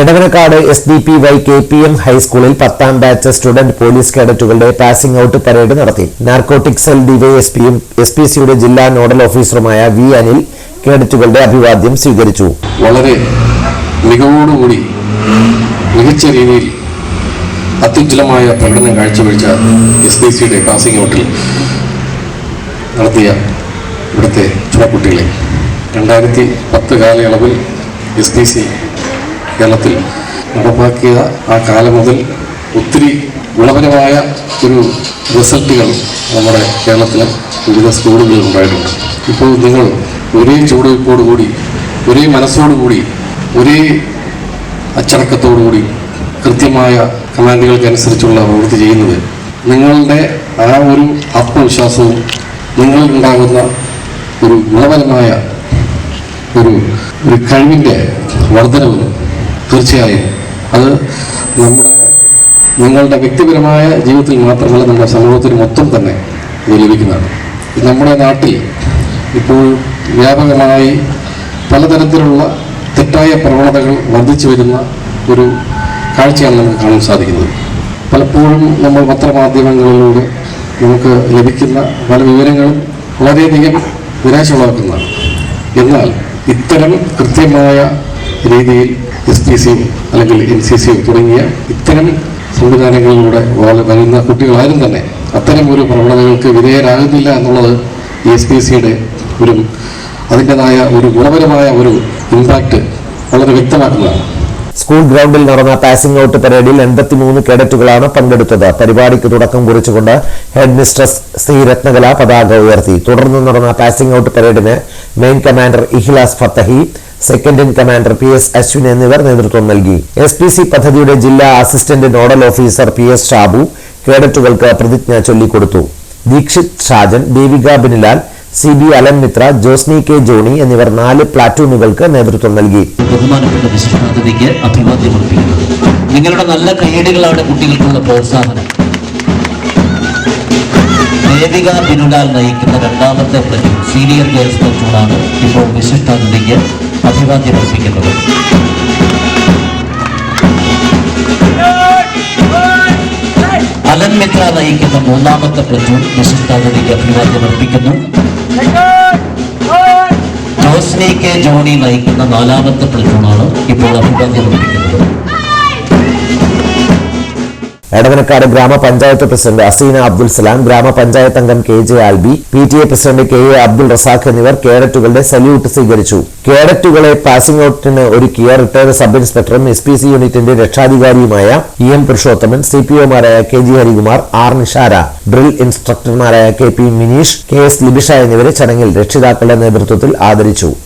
Edavanakkad S D P Y K P M ഹൈസ്കൂളിൽ പത്താം batch student police കേഡറ്റുകളുടെ passing out parade നടത്തി. Narcotic cell ഡിവൈഎസ്പിയും S P സിയുടെ ജില്ലാ നോഡൽ ഓഫീസറുമായ വി അനിൽ കേഡറ്റുകളുടെ അഭിവാദ്യം സ്വീകരിച്ചു. വളരെ മികവോടുകൂടി മികച്ച രീതിയിൽ അത്യുജ്വലമായ പ്രകടനം കാഴ്ചവെച്ച എസ് ഡി സിയുടെ പാസിംഗ് ഔട്ടിൽ നടത്തിയ ഇവിടുത്തെ ചുണക്കുട്ടികളെ രണ്ടായിരത്തി പത്ത് കാലയളവിൽ എസ് ഡി സി കേരളത്തിൽ നടപ്പാക്കിയ ആ കാലം മുതൽ ഒത്തിരി ഗുണപരമായ ഒരു റിസൾട്ടുകൾ നമ്മുടെ കേരളത്തിലെ വിവിധ സ്കൂളുകളിൽ ഉണ്ടായിട്ടുണ്ട്. ഇപ്പോൾ നിങ്ങൾ ഒരേ ചുവടുവയ്പ്പോടുകൂടി ഒരേ മനസ്സോടുകൂടി ഒരേ അച്ചടക്കത്തോടുകൂടി കൃത്യമായ കമാൻഡുകൾക്കനുസരിച്ചുള്ള പ്രവൃത്തി ചെയ്യുന്നത് നിങ്ങളുടെ ആ ഒരു ആത്മവിശ്വാസവും നിങ്ങളിലുണ്ടാകുന്ന ഒരു ഗുണപരമായ ഒരു ഒരു കഴിവിന്റെ വർധനവും തീർച്ചയായും. അത് നമ്മുടെ നിങ്ങളുടെ വ്യക്തിപരമായ ജീവിതത്തിൽ മാത്രമല്ല നമ്മുടെ സമൂഹത്തിന് മൊത്തം തന്നെ ഇത് ലഭിക്കുന്നതാണ്. നമ്മുടെ നാട്ടിൽ ഇപ്പോൾ വ്യാപകമായി പലതരത്തിലുള്ള തെറ്റായ പ്രവണതകൾ വർദ്ധിച്ചു വരുന്ന ഒരു കാഴ്ചയാണ് നമുക്ക് കാണാൻ സാധിക്കുന്നത്. പലപ്പോഴും നമ്മൾ പത്രമാധ്യമങ്ങളിലൂടെ നമുക്ക് ലഭിക്കുന്ന പല വിവരങ്ങളും വളരെയധികം നിരാശ ഉളവാക്കുന്നതാണ് എന്നാൽ ഇത്തരം കൃത്യമായ രീതിയിൽ എസ് ടി സിയും അല്ലെങ്കിൽ എൻ സി സിയും തുടങ്ങിയ ഇത്തരം സംവിധാനങ്ങളിലൂടെ വരുന്ന കുട്ടികളാരും തന്നെ അത്തരം ഒരു പ്രവണതകൾക്ക് വിധേയരാകുന്നില്ല എന്നുള്ളത് എസ് പി സിയുടെ ഒരു അതിന്റെതായ ഒരു ഗുണപരമായ ഒരു ഇമ്പാക്റ്റ് വളരെ വ്യക്തമാക്കുന്നതാണ്. സ്കൂൾ ഗ്രൗണ്ടിൽ നടന്ന പാസിംഗ് ഔട്ട് പരേഡിൽ എൺപത്തിമൂന്ന് കേഡറ്റുകളാണ് പങ്കെടുത്തത്. പരിപാടിക്ക് തുടക്കം കുറിച്ചുകൊണ്ട് ഹെഡ് മിസ്ട്രസ് സി രത്നകല പതാക ഉയർത്തി. തുടർന്ന് നടന്ന passing out പരേഡിന് main commander Ihlas Fathahi second in commander P S Ashwin എന്നിവർ നേതൃത്വം നൽകി. എസ് പി സി പദ്ധതിയുടെ ജില്ലാ assistant nodal officer P S Shabu കേഡറ്റുകൾക്ക് പ്രതിജ്ഞ ചൊല്ലിക്കൊടുത്തു. Dikshith Shajan Devika Binilal C B Alan Mithra Josni K Johny എന്നിവർ നാല് പ്ലാറ്റൂണുകൾക്ക് നേതൃത്വം നൽകി. ബഹുമാനപ്പെട്ട വിശ്വനാഥിക്ക് അഭിവാദ്യം നിങ്ങളുടെ നല്ല കൈയടികളാണ് കുട്ടികൾക്കുള്ള പ്രോത്സാഹനം. ദേവിക ബിനുലാൽ നയിക്കുന്ന രണ്ടാമത്തെ പ്ലറ്റൂൺ സീനിയർ ഗേൾസ് പ്ലറ്റൂണാണ് ഇപ്പോൾ വിശിഷ്ടാതിഥിക്ക് അഭിവാദ്യം അർപ്പിക്കുന്നത് അലൻ മിത്ര നയിക്കുന്ന മൂന്നാമത്തെ പ്ലറ്റൂൺ നിശ്ചിതാഗതിക്ക് അഭിവാദ്യം അർപ്പിക്കുന്നു ജോസ്നി കെ ജോണി നയിക്കുന്ന നാലാമത്തെ പ്ലറ്റൂണാണ് ഇപ്പോൾ അഭിവാദ്യം അർപ്പിക്കുന്നത് എടവനക്കാട് ഗ്രാമപഞ്ചായത്ത് പ്രസിഡന്റ് അസീന അബ്ദുൽ സലാം ഗ്രാമപഞ്ചായത്ത് അംഗം K J Alby P T A president K A Abdul Razak എന്നിവർ കേഡറ്റുകളുടെ സല്യൂട്ട് സ്വീകരിച്ചു. കേഡറ്റുകളെ പാസിംഗ് ഔട്ടിന് ഒരുക്കിയ റിട്ടയർഡ് സബ് ഇൻസ്പെക്ടറും എസ് പി സി യൂണിറ്റിന്റെ രക്ഷാധികാരിയുമായ E M Purushothaman C P ഒമാരായ K G Harikumar R Nishara drill ഇൻസ്ട്രക്ടർമാരായ K P Mineesh K S Libisha എന്നിവരെ ചടങ്ങിൽ രക്ഷിതാക്കളുടെ നേതൃത്വത്തിൽ ആദരിച്ചു.